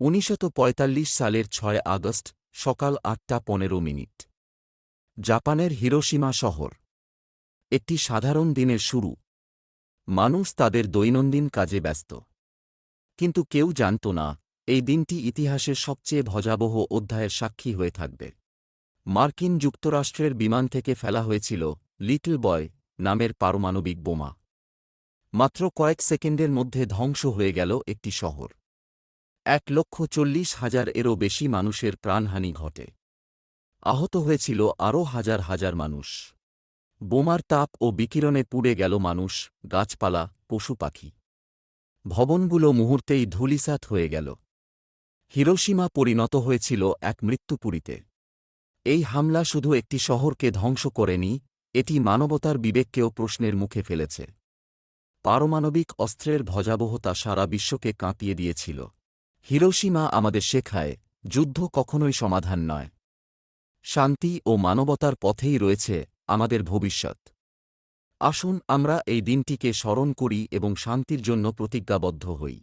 উনিশশো সালের ছয় আগস্ট, সকাল আটটা পনেরো মিনিট। জাপানের হিরোসীমা শহর। একটি সাধারণ দিনের শুরু। মানুষ তাদের দৈনন্দিন কাজে ব্যস্ত। কিন্তু কেউ জানত না, এই দিনটি ইতিহাসের সবচেয়ে ভজাবহ অধ্যায়ের সাক্ষী হয়ে থাকবে। মার্কিন যুক্তরাষ্ট্রের বিমান থেকে ফেলা হয়েছিল লিটল বয় নামের পারমাণবিক বোমা। মাত্র কয়েক সেকেন্ডের মধ্যে ধ্বংস হয়ে গেল একটি শহর। এক লক্ষ চল্লিশ হাজার এরও বেশি মানুষের প্রাণহানি ঘটে। আহত হয়েছিল আরও হাজার হাজার মানুষ। বোমার তাপ ও বিকিরণে পুড়ে গেল মানুষ, গাছপালা, পশু পাখি। ভবনগুলো মুহূর্তেই ধূলিসাৎ হয়ে গেল। হিরোসীমা পরিণত হয়েছিল এক মৃত্যুপুরীতে। এই হামলা শুধু একটি শহরকে ধ্বংস করেনি, এটি মানবতার বিবেককেও প্রশ্নের মুখে ফেলেছে। পারমাণবিক অস্ত্রের ভজাবহতা সারা বিশ্বকে কাঁপিয়ে দিয়েছিল। হিরোশিমা আমাদের শেখায়, যুদ্ধ কখনোই সমাধান নয়। শান্তি ও মানবতার পথেই রয়েছে আমাদের ভবিষ্যৎ। আসুন আমরা এই দিনটিকে স্মরণ করি এবং শান্তির জন্য প্রতিজ্ঞাবদ্ধ হই।